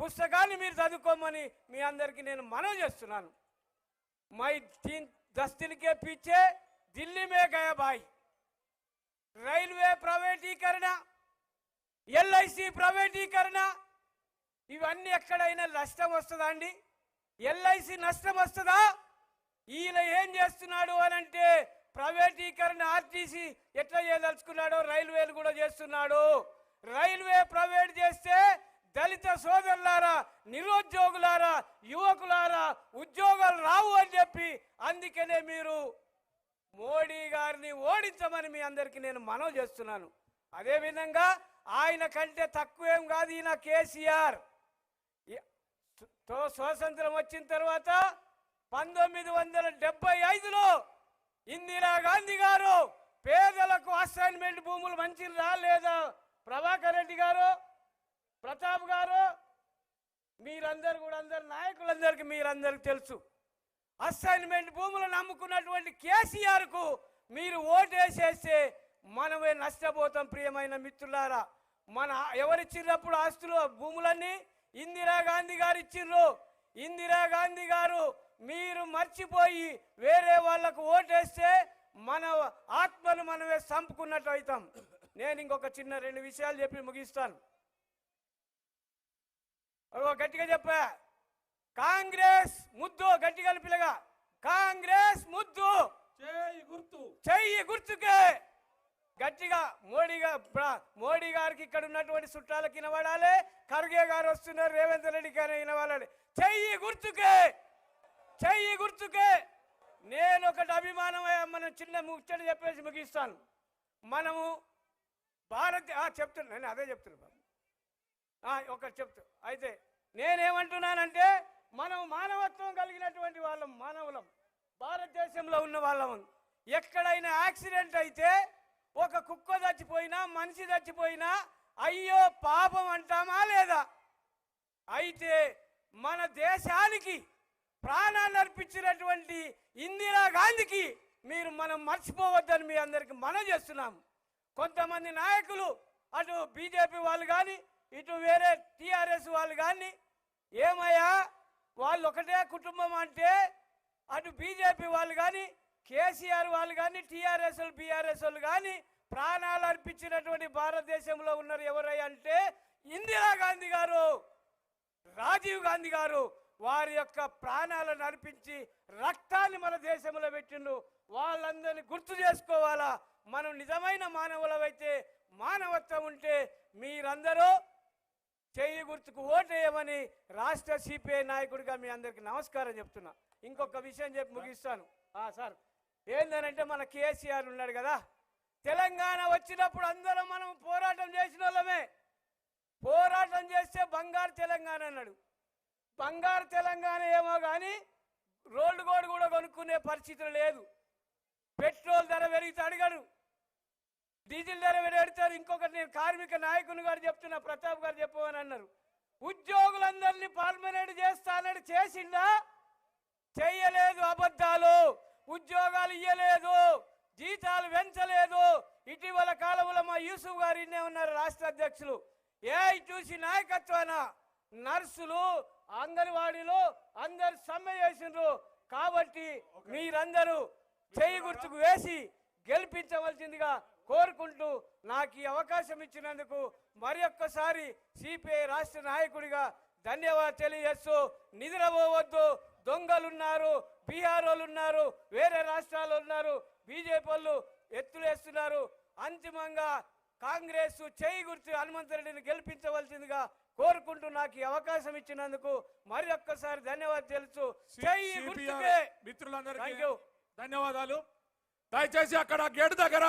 పుస్తకాన్ని మీరు చదువుకోమని మీ అందరికీ నేను మనవి చేస్తున్నాను. మై తీన్ దస్ దిన్ ఢిల్లీ మే గయా భాయ్. రైల్వే ప్రైవేటీకరణ ఎల్ఐసి ప్రైవేటీకరణ ఇవన్నీ ఎక్కడైనా నష్టం వస్తుందా అండి? ఎల్ఐసి నష్టం వస్తుందా? ఈయన ఏం చేస్తున్నాడు అని అంటే ప్రైవేటీకరణ ఆర్టీసీ ఎట్లా చేయదలుచుకున్నాడో రైల్వేలు కూడా చేస్తున్నాడు. రైల్వే ప్రైవేట్ చేస్తే దళిత సోదరులారా నిరుద్యోగులారా యువకులారా ఉద్యోగాలు రావు అని చెప్పి అందుకనే మీరు మోడీ గారిని ఓడించమని మీ అందరికీ నేను మనవి చేస్తున్నాను. అదేవిధంగా ఆయన కంటే తక్కువేం కాదు ఈయన కేసీఆర్. తో స్వాతంత్రం వచ్చిన తర్వాత పంతొమ్మిది వందల డెబ్బై ఐదులో ఇందిరా గాంధీ గారు పేదలకు అసైన్మెంట్ భూములు మంచి రాలేదా? ప్రభాకర్ రెడ్డి గారు ప్రతాప్ గారు మీరందరూ కూడా అందరు నాయకులందరికీ మీరందరికీ తెలుసు. అసైన్మెంట్ భూములు నమ్ముకున్నటువంటి కేసీఆర్కు మీరు ఓటేసేస్తే మనమే నష్టపోతాం ప్రియమైన మిత్రులారా. మన ఎవరిచ్చినప్పుడు ఆస్తులు భూములన్నీ ఇందిరాగాంధీ గారు ఇచ్చిర్రు ఇందిరాగాంధీ గారు మీరు మర్చిపోయి వేరే వాళ్ళకు ఓటేస్తే మన ఆత్మను మనమే చంపుకున్నట్టు అవుతాం. నేను ఇంకొక చిన్న రెండు విషయాలు చెప్పి ముగిస్తాను. గట్టిగా చెప్పా. కాంగ్రెస్ ముద్దు గట్టిగా పిల్లగా కాంగ్రెస్ ముద్దు. చేయి గుర్తు. చెయ్యి గుర్తుకే. గట్టిగా మోడీ మోడీ గారికి ఇక్కడ ఉన్నటువంటి చుట్టాలకు వినబడాలి. ఖర్గే గారు వస్తున్నారు రేవంత్ రెడ్డి గారు వినబడాలి. చెయ్యి గుర్తుకే. చెయ్యి గుర్తుకే. నేను ఒకటి అభిమానం మనం చిన్న ముచ్చట చెప్పేసి ముగిస్తాను. మనము భారత ఆ, చెప్తున్నా నేను అదే చెప్తున్నా బాబు. ఒకటి చెప్తూ. అయితే నేనేమంటున్నానంటే మనం మానవత్వం కలిగినటువంటి వాళ్ళం మానవులం. భారతదేశంలో ఉన్న వాళ్ళం. ఎక్కడైనా యాక్సిడెంట్ అయితే ఒక కుక్క చచ్చిపోయినా మనిషి చచ్చిపోయినా అయ్యో పాపం అంటామా లేదా? అయితే మన దేశానికి ప్రాణాన్ని అర్పించినటువంటి ఇందిరా గాంధీకి మీరు మనం మర్చిపోవద్దని మీ అందరికి మనం చేస్తున్నాం. కొంతమంది నాయకులు అటు బీజేపీ వాళ్ళు కానీ ఇటు వేరే టీఆర్ఎస్ వాళ్ళు కానీ ఏమయ్యా వాళ్ళు ఒకటే కుటుంబం అంటే అటు బీజేపీ వాళ్ళు కానీ కేసీఆర్ వాళ్ళు కానీ టీఆర్ఎస్ బీఆర్ఎస్ వాళ్ళు కానీ ప్రాణాలు అర్పించినటువంటి భారతదేశంలో ఉన్నారు ఎవరై అంటే ఇందిరాగాంధీ గారు రాజీవ్ గాంధీ గారు వారి యొక్క ప్రాణాలను అర్పించి రక్తాన్ని మన దేశంలో పెట్టిండు. వాళ్ళందరినీ గుర్తు చేసుకోవాలా? మనం నిజమైన మానవులవైతే మానవత్వం ఉంటే మీరందరూ చేయి గుర్తుకు ఓటేయమని రాష్ట్ర సిపిఐ నాయకుడిగా మీ అందరికి నమస్కారం చెప్తున్నా. ఇంకొక విషయం చెప్పి ముగిస్తాను. ఆ, సార్ ఏందనంటే మన కేసీఆర్ ఉన్నాడు కదా. తెలంగాణ వచ్చినప్పుడు అందరం మనం పోరాటం చేసిన వాళ్ళమే. పోరాటం చేస్తే బంగారు తెలంగాణ అన్నాడు. బంగారు తెలంగాణ ఏమో కానీ రోడ్డు గోడు కూడా కొనుక్కునే పరిస్థితులు లేదు. పెట్రోల్ ధర పెరిగితే అడిగాడు. డీజిల్ ధర పెడతారు ఇంకొకటి నేను కార్మిక నాయకుని గారు చెప్తున్నా ప్రతాప్ గారు చెప్పమని అన్నారు. ఉద్యోగులందరినీ పర్మనెంట్ చేస్తానని చేసిందా చెయ్యలేదు అబద్ధాలు. ఉద్యోగాలు ఇయ్యలేదు. జీతాలు పెంచలేదు. ఇటీవల కాలంలో మా యూసుఫ్ గారు ఇన్నే ఉన్నారు రాష్ట్ర అధ్యక్షులు. ఏ చూసి నాయకత్వాన నర్సులు అంగన్వాడీలు అందరు సమ్మె చేసిండ్రు. కాబట్టి మీరందరూ చేయి గుర్తుకు వేసి గెలిపించవలసిందిగా కోరుకుంటూ నాకు ఈ అవకాశం ఇచ్చినందుకు మరి ఒక్కసారి సిపిఐ రాష్ట్ర నాయకుడిగా ధన్యవాదాలు తెలియజేస్తూ నిద్రపోవద్దు దొంగలున్నారు వాళ్ళు ఉన్నారు వేరే రాష్ట్రాలు ఉన్నారు బీజేపీ వాళ్ళు ఎత్తులేస్తున్నారు అంతిమంగా కాంగ్రెస్ చేయి గుర్తు హనుమంతరెడ్డిని గెలిపించవలసిందిగా కోరుకుంటూ నాకు ఈ అవకాశం ఇచ్చినందుకు మరి ఒక్కసారి ధన్యవాదాలు తెలుసు మిత్రులందరికీ. ధన్యవాదాలు. దయచేసి అక్కడ గేట్ దగ్గర